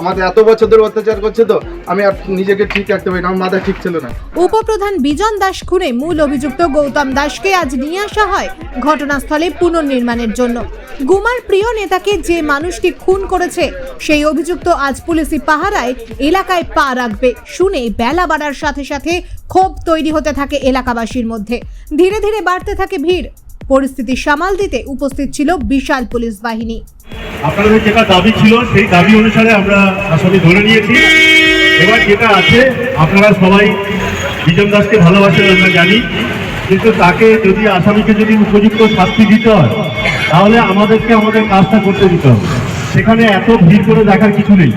আমাদের এত বছর ধরে অত্যাচার করছে তো, আমি আর নিজেকে ঠিক রাখতে পারি আমার মাথা ঠিক ছিল না। উপপ্রধান বিজন দাস খুনে মূল অভিযুক্ত গৌতম দাসকে আজ নিয়ে আসা হয় ঘটনাস্থলে পুনর্নির্মাণের জন্য। গুমার প্রিয় নেতাকে যে মানুষটি খুন করেছে, সেই অভিযুক্ত আজ পুলিশি পাহারায় এলাকায় পা রাখবে। শুনে বেলা বাড়ার সাথে সাথে ক্ষোভ তৈরি হতে থাকে এলাকাবাসীর মধ্যে। ধীরে ধীরে বাড়তে থাকে ভিড়। পরিস্থিতি সামাল দিতে উপস্থিত ছিল বিশাল পুলিশ বাহিনী। আপনাদের যেটা দাবি ছিল, সেই দাবি অনুসারে আমরা আসামি ধরে নিয়েছি। এবার যেটা আছে, আপনারা সবাই বিজন দাসকে ভালোবাসেন, আমরা জানি। কিন্তু তাকে যদি আসামিকে যদি উপযুক্ত শাস্তি দিতে হয়, তাহলে আমাদেরকে আমাদের কাজটা করতে দিতে হবে। সেখানে এত ভিড় করে দেখার কিছু নেই।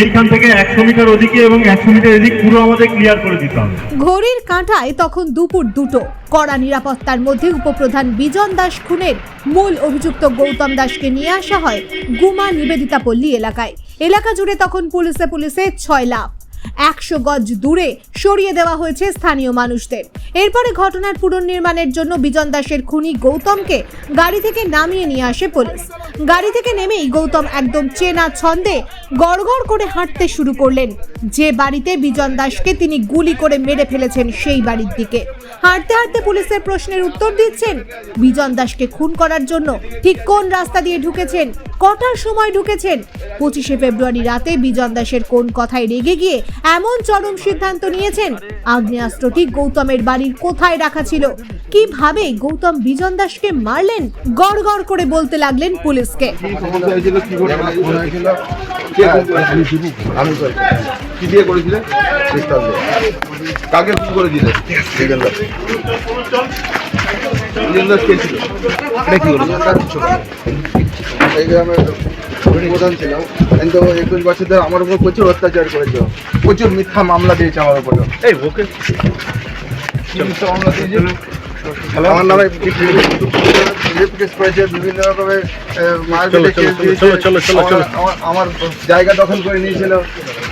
এইখান থেকে একশো মিটার ওদিকে এবং একশো মিটার এদিক পুরো আমাদের ক্লিয়ার করে দিতে হবে। ঘড়ির কাঁটায় তখন দুপুর দুটো। কড়া নিরাপত্তার মধ্যে উপপ্রধান বিজন দাস খুনের মূল অভিযুক্ত গৌতম দাসকে নিয়ে আসা হয় গুমা নিবেদিতা পল্লী এলাকায়। এলাকা জুড়ে তখন পুলিশে পুলিশে ছয় লাভ একশো গজ দূরে সরিয়ে দেওয়া হয়েছে স্থানীয় মানুষদের। এরপরে ঘটনার পুনর্নির্মাণের জন্য বিজন দাসের খুনি গৌতমকে গাড়ি থেকে নামিয়ে নিয়ে আসে পুলিশ। গাড়ি থেকে নেমেই গৌতম একদম চেনা ছন্দে গড়গড় করে হাঁটতে শুরু করলেন। যে বাড়িতে বিজন দাসকে তিনি গুলি করে মেরে ফেলেছেন সেই বাড়ির দিকে। হাঁটতে হাঁটতে পুলিশের প্রশ্নের উত্তর দিচ্ছেন, বিজন দাসকে খুন করার জন্য ঠিক কোন রাস্তা দিয়ে ঢুকেছেন, কটার সময় ঢুকেছেন? পঁচিশে ফেব্রুয়ারি রাতে বিজন দাসের কোন কথায় রেগে গিয়ে এমন চরম সিদ্ধান্ত নিয়েছেন আগ্নেয়াস্ত্রটি গৌতমের বাড়ির কোথায় রাখা ছিল? কীভাবে গৌতম বিজন দাসকে মারলেন? গড় গড় করে বলতে লাগলেন পুলিশকে। ছিল? ছিলাম কিন্তু একুশ বছর ধরে আমার উপর প্রচুর অত্যাচার করেছে প্রচুর মিথ্যা মামলা দিয়েছে আমার উপরে এই ওকে মিথ্যা মামলা দিয়েছে আমার নামে বিভিন্ন রকমের। আমার- জায়গা দখল করে নিয়েছিল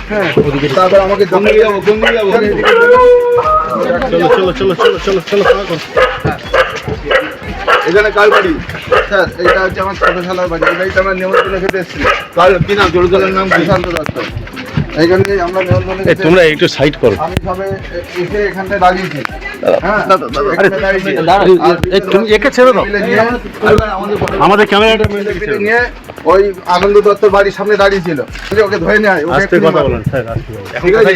হ্যাঁ তারপর আমাকে জঙ্গি যাব জঙ্গি যাব চলো চলো চলো চলো চলো চলো এখানে কার বাড়ি স্যার এটা হচ্ছে আমার ছোটশালার বাড়ি এই বাড়িতে আমরা নেমন্তন্ন খেতে এসেছি কার কি নাম? জোরদলের নাম সুশান্ত দত্ত। এইখানে আমরা নেমন্তন্ন তোমরা একটু সাইড করো। আমি সবে এসে এখানটায় দাঁড়িয়েছি। হ্যাঁ এখানে তুমি একে ছেড়ে দাও। আমাদের ক্যামেরাটা নিয়ে ওই আনন্দ দত্তর বাড়ির সামনে দাঁড়িয়েছিল বলে, ওকে ধরে নেয় ওকে আস্তে কথা। বলেন স্যার আস্তে বলেন। ঠিক আছে?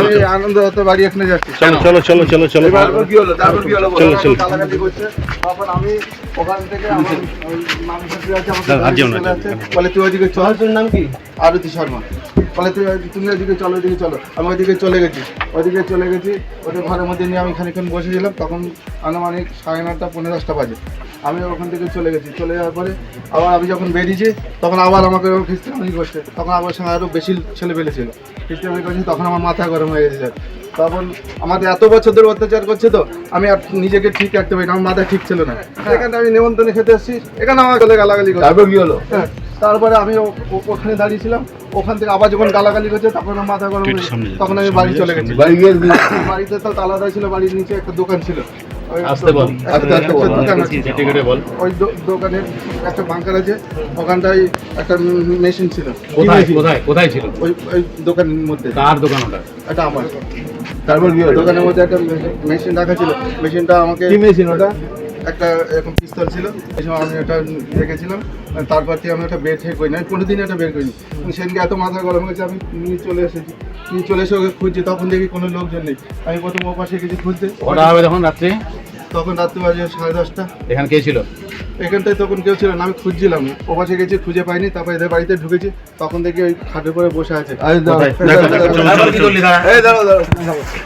আমি আনন্দ দত্তর বাড়ি এখানে যাচ্ছি। চলো চলো চলো চলো চলো তারপর কি হলো? তারপর কি হলো চলো, চলো। তখন আমি ওখান থেকে আমার না। বলে তুই ওইদিকে চল। তোর নাম কি? আরতি শর্মা। বলে তুই তুমি ওইদিকে চলো ওইদিকে চলো। আমি ওইদিকে চলে গেছি। ওইদিকে চলে গেছি। ওদের ঘরের মধ্যে নিয়ে আমি খানিক্ষণ বসেছিলাম তখন আনুমানিক সাড়ে নটা পনেরো দশটা বাজে। আমি ওখান থেকে চলে গেছি। চলে যাওয়ার পরে আবার আমি যখন বেরিয়েছি তখন আবার আমাকে খ্রিস্টানি করছে তখন আমার সঙ্গে আরও বেশি ছেলে পেলে ছিল। খ্রিস্টানি করছে তখন আমার মাথা গরম হয়ে গেছে তখন আমাদের এত বছর ধরে অত্যাচার করছে তো আমি আর নিজেকে ঠিক রাখতে পারি না আমার মাথা ঠিক ছিল না। এখানে আমি নিমন্ত্রণে খেতে এসেছি এখানে আমার চলে গালাগালি তারপর কি হলো? হ্যাঁ তারপরে আমি ওখানে দাঁড়িয়েছিলাম ওখান থেকে আবার যখন গালাগালি করছে তখন আমার মাথা গরম হয়ে তখন আমি বাড়ি চলে গেছি। বাড়ি বাড়িতে তো তালা ছিল বাড়ির নিচে একটা দোকান ছিল। আসতে বল। একটা- একটা দোকান আছে। ওই দো- দোকানের একটা বাঙ্কার আছে ওখানটায় একটা মেশিন ছিল। কোথায় কোথায় কোথায় ছিল? ওই ওই দোকানের মধ্যে। কার দোকান ওটা? এটা আমার। তারপর দোকানের মধ্যে একটা মেশিন রাখা ছিল। মেশিনটা আমাকে কি মেশিন ওটা? একটা এরকম পিস্তল ছিল। এই সময় আমি ওটা রেখেছিলাম। তারপর থেকে আমি একটা বের থেকে করি না আমি কোনোদিন এটা বের করিনি। সেদিনকে এত মাথা গরম হয়েছে আমি নিয়ে চলে এসেছি। চলে এসে ওকে খুঁজছি তখন দেখি কোনো লোকজন নেই। আমি প্রথম ও পাশে গেছি খুঁজতে। কটা হবে তখন রাত্রে? তখন রাত্রি বাজে সাড়ে দশটা। এখানে কে ছিল? এখানটায় তখন কেউ ছিল না আমি খুঁজছিলাম। ও পাশে গেছি খুঁজে পাইনি তারপর এদের বাড়িতে ঢুকেছি তখন দেখি ওই খাটের পরে বসে আছে।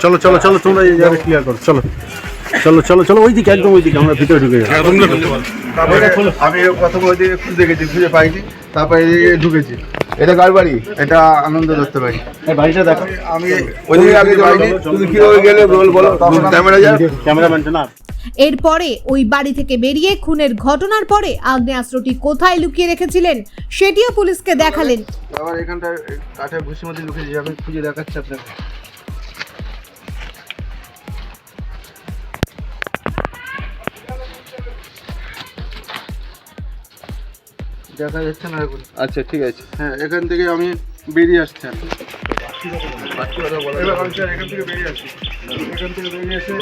চলো, চলো চলো। চলো তোমরা এই জায়গাটা ক্লিয়ার করো চলো। চলো চলো চলো ওই দিকে একদম ওই দিকে আমরা ভিতরে ঢুকে যাব। তারপরে আমি প্রথম ওইদিকে খুঁজে গেছি খুঁজে পাইনি তারপরে এদিকে ঢুকেছি। এটা কার বাড়ি? এটা আনন্দ দত্ত বাড়ি। বাড়িটা দেখো। আমি ওইদিকে আগে তুমি কীভাবে গেলে বল বলো ক্যামেরা যা ক্যামেরাম্যান না। এরপরে ওই বাড়ি থেকে বেরিয়ে খুনের ঘটনার পরে আগ্নেয়াস্ত্রটি কোথায় লুকিয়ে রেখেছিলেন সেটিও পুলিশকে দেখালেন। আবার এখানটা কাঠের ভুসির মধ্যে লুকিয়ে আমি খুঁজে দেখাচ্ছি আপনাকে। দেখা যাচ্ছে না এখন। আচ্ছা ঠিক আছে। হ্যাঁ এখান থেকে আমি বেরিয়ে আসছে এবার আমি স্যার এখান থেকে বেরিয়ে আসি। এখান থেকে বেরিয়ে এসে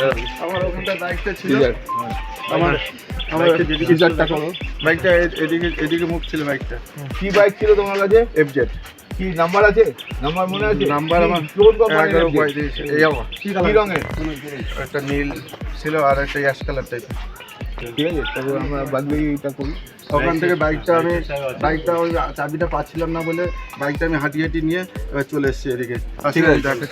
আমার ওখানটা বাইকটা ছিল। আমার আমার বাইকটা এদিকে এদিকে মুখ ছিল বাইকটা। কি বাইক ছিল তোমার কাছে? এফজেড কি নাম্বার আছে? নাম্বার মনে আছে? নাম্বার আমার কোন কোম্পানির এই আমার। কি রঙের? একটা নীল ছিল আর একটা অ্যাশ কালার টাইপের ঠিক আছে তবে আমরা বাদ বাকিটা করি। ওখান থেকে বাইকটা আমি বাইকটা ওই চাবিটা পাচ্ছিলাম না বলে বাইকটা আমি হাঁটি হাঁটি নিয়ে এবার চলে এসেছি এদিকে ঠিক আছে।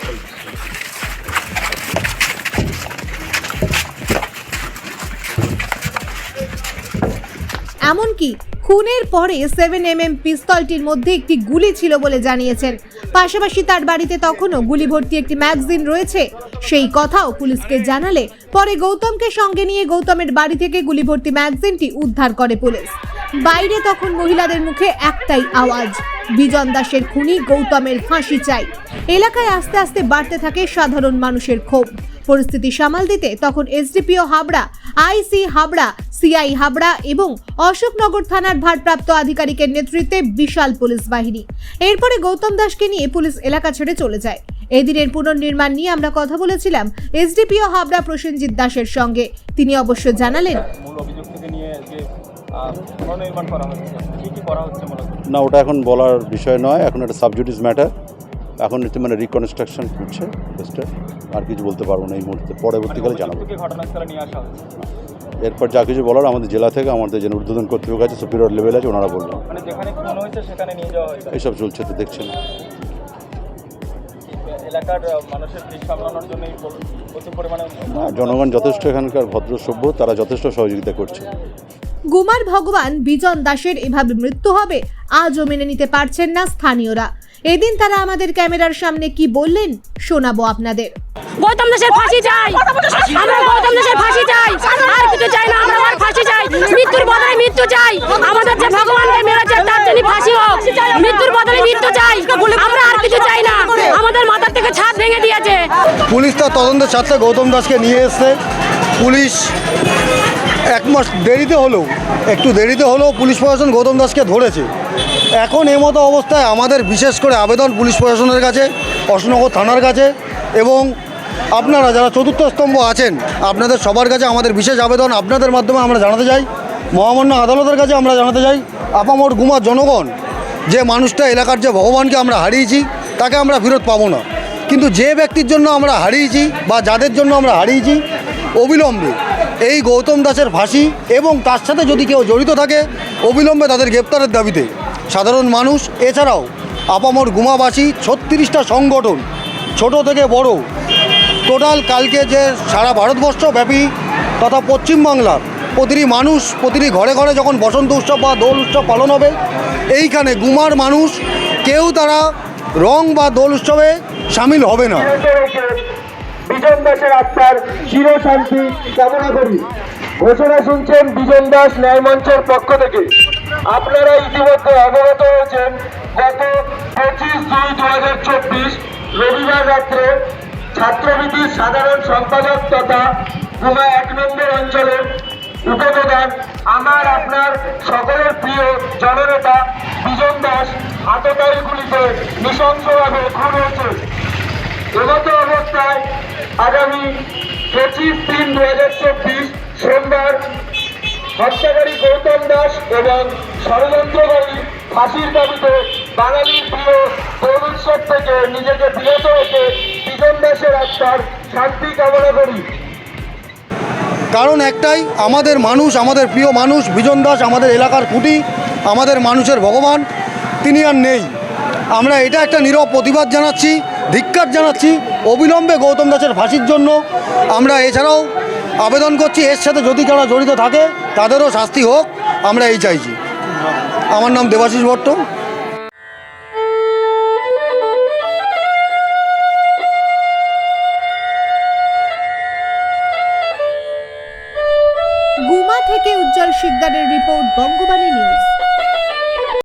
এমনকি খুনের পরে সেভেন এম এম পিস্তলটির মধ্যে একটি গুলি ছিল বলে জানিয়েছেন পাশাপাশি তার বাড়িতে তখনও গুলি ভর্তি একটি ম্যাগজিন রয়েছে। সেই কথাও পুলিশকে জানালে পরে গৌতমকে সঙ্গে নিয়ে গৌতমের বাড়ি থেকে গুলি ভর্তি ম্যাগজিনটি উদ্ধার করে পুলিশ। বাইরে তখন মহিলাদের মুখে একটাই আওয়াজ, বিজন দাসের খুনি গৌতমের ফাঁসি চাই। এলাকায় আস্তে আস্তে বাড়তে থাকে সাধারণ মানুষের ক্ষোভ। পরিস্থিতি সামাল দিতে তখন SDPO Habra, IC Habra CI Habra এবং অশোকনগর থানার ভারপ্রাপ্ত আধিকারিকের নেতৃত্বে বিশাল পুলিশ বাহিনী। এরপরে গৌতম দাসকে নিয়ে পুলিশ এলাকা ছেড়ে চলে যায়। এদিনের পুনর্নির্মাণ নিয়ে আমরা কথা বলেছিলাম এসডিপিও হাবড়া প্রসেনজিৎ দাসের সঙ্গে। তিনি অবশ্য জানালেন মূল অভিযোগ থেকে নিয়ে যে আহ, পুনর্নির্মাণ করা হচ্ছে কী কী করা হচ্ছে মূলত? না ওটা এখন বলার বিষয় নয়। এখন একটা সাবজুডিস ম্যাটার এখন একটু মানে রিকনস্ট্রাকশন করছে আর কিছু বলতে পারব না এই মুহূর্তে। পরবর্তীকালে জানাব। ঘটনাস্থলে নিয়ে আসা হচ্ছে। এরপর যা কিছু বলার আমাদের জেলা থেকে আমাদের যে উদ্বোধন কর্তৃপক্ষ আছে সুপিরিয়র লেভেল আছে ওনারা বলবেন মানে যেখানে খুন হয়েছে সেখানে নিয়ে যাওয়া হয়েছে? এইসব চলছে তো দেখছেন। না, জনগণ যথেষ্ট এখানকার ভদ্র সভ্য তারা যথেষ্ট সহযোগিতা করছে। গুমার ভগবান বিজন দাসের এভাবে মৃত্যু হবে আজও মেনে নিতে পারছেন না স্থানীয়রা। এদিন তারা আমাদের ক্যামেরার সামনে কি বললেন শোনাবো আপনাদের। গৌতম দাসের ফাঁসি চাই। আমরা গৌতম দাসের ফাঁসি চাই। আর কিছু চাই না আমরা আর ফাঁসি চাই। মৃত্যুর বদলে মৃত্যু চাই। আমাদের যে ভগবানকে মেরেছে তার জন্য ফাঁসি হোক। মৃত্যুর বদলে মৃত্যু চাই। আমরা আর কিছু চাই না। আমাদের মাথার থেকে ছাদ ভেঙে দিয়েছে। পুলিশ তার তদন্ত স্বার্থে গৌতম দাসকে নিয়ে এসছে। পুলিশ এক মাস দেরিতে হলেও, একটু দেরিতে হলেও পুলিশ প্রশাসন গৌতম দাসকে ধরেছে। এখন এই মতো অবস্থায় আমাদের বিশেষ করে আবেদন পুলিশ প্রশাসনের কাছে, অশোকনগর থানার কাছে এবং আপনারা যারা চতুর্থ স্তম্ভ আছেন, আপনাদের সবার কাছে আমাদের বিশেষ আবেদন আপনাদের মাধ্যমে আমরা জানাতে চাই। মহামান্য আদালতের কাছে আমরা জানাতে চাই, আপামর গুমার জনগণ, যে মানুষটা এলাকার যে ভগবানকে আমরা হারিয়েছি, তাকে আমরা ফেরত পাবো না। কিন্তু যে ব্যক্তির জন্য আমরা হারিয়েছি বা যাদের জন্য আমরা হারিয়েছি, অবিলম্বে এই গৌতম দাসের ফাঁসি এবং তার সাথে যদি কেউ জড়িত থাকে, অবিলম্বে তাদের গ্রেপ্তারের দাবিতে। সাধারণ মানুষ, এছাড়াও আপামর গুমাবাসী, ছত্রিশটা সংগঠন, ছোট থেকে বড়। টোটাল কালকে যে সারা ভারতবর্ষ ব্যাপী তথা পশ্চিমবাংলার প্রতিটি মানুষ, প্রতিটি ঘরে ঘরে যখন বসন্ত উৎসব বা দোল উৎসব পালন হবে, এইখানে গুমার মানুষ, কেউ তারা রং বা দোল উৎসবে সামিল হবে না। বিজন দাসের আত্মার চিরশান্তি কামনা করি। ঘোষণা শুনছেন বিজন দাস ন্যায় মঞ্চের পক্ষ থেকে। আপনারা ইতিমধ্যে অবগত হয়েছেন, গত পঁচিশ দুই দু হাজার চব্বিশ রবিবার রাত্রে ছাত্রবিধির সাধারণ সম্পাদক তথা গুমা এক নম্বর অঞ্চলের উপপ্রধান আমার আপনার সকলের প্রিয় জননেতা বিজন দাস আততায়ীগুলিতে নৃশংসভাবে খুন হয়েছে এমতো অবস্থায় আগামী পঁচিশ তিন দু হাজার চব্বিশ সোমবার হত্যাকারী গৌতম দাস এবং ষড়যন্ত্রকারী ফাঁসির দাবিতে বাঙালির প্রিয় দোল থেকে নিজেকে বিরত রেখে বিজন দাসের আত্মার শান্তি কামনা করি। কারণ একটাই, আমাদের মানুষ, আমাদের প্রিয় মানুষ, বিজন দাস আমাদের এলাকার খুঁটি আমাদের মানুষের ভগবান, তিনি আর নেই। আমরা এটা একটা নীরব প্রতিবাদ জানাচ্ছি, ধিক্কার জানাচ্ছি অবিলম্বে গৌতম দাসের ফাঁসির জন্য আমরা এছাড়াও আবেদন করছি, এর সাথে যদি যারা জড়িত থাকে তাদেরও শাস্তি হোক, আমরা এই চাইছি। আমার নাম দেবাশিস ভট্ট।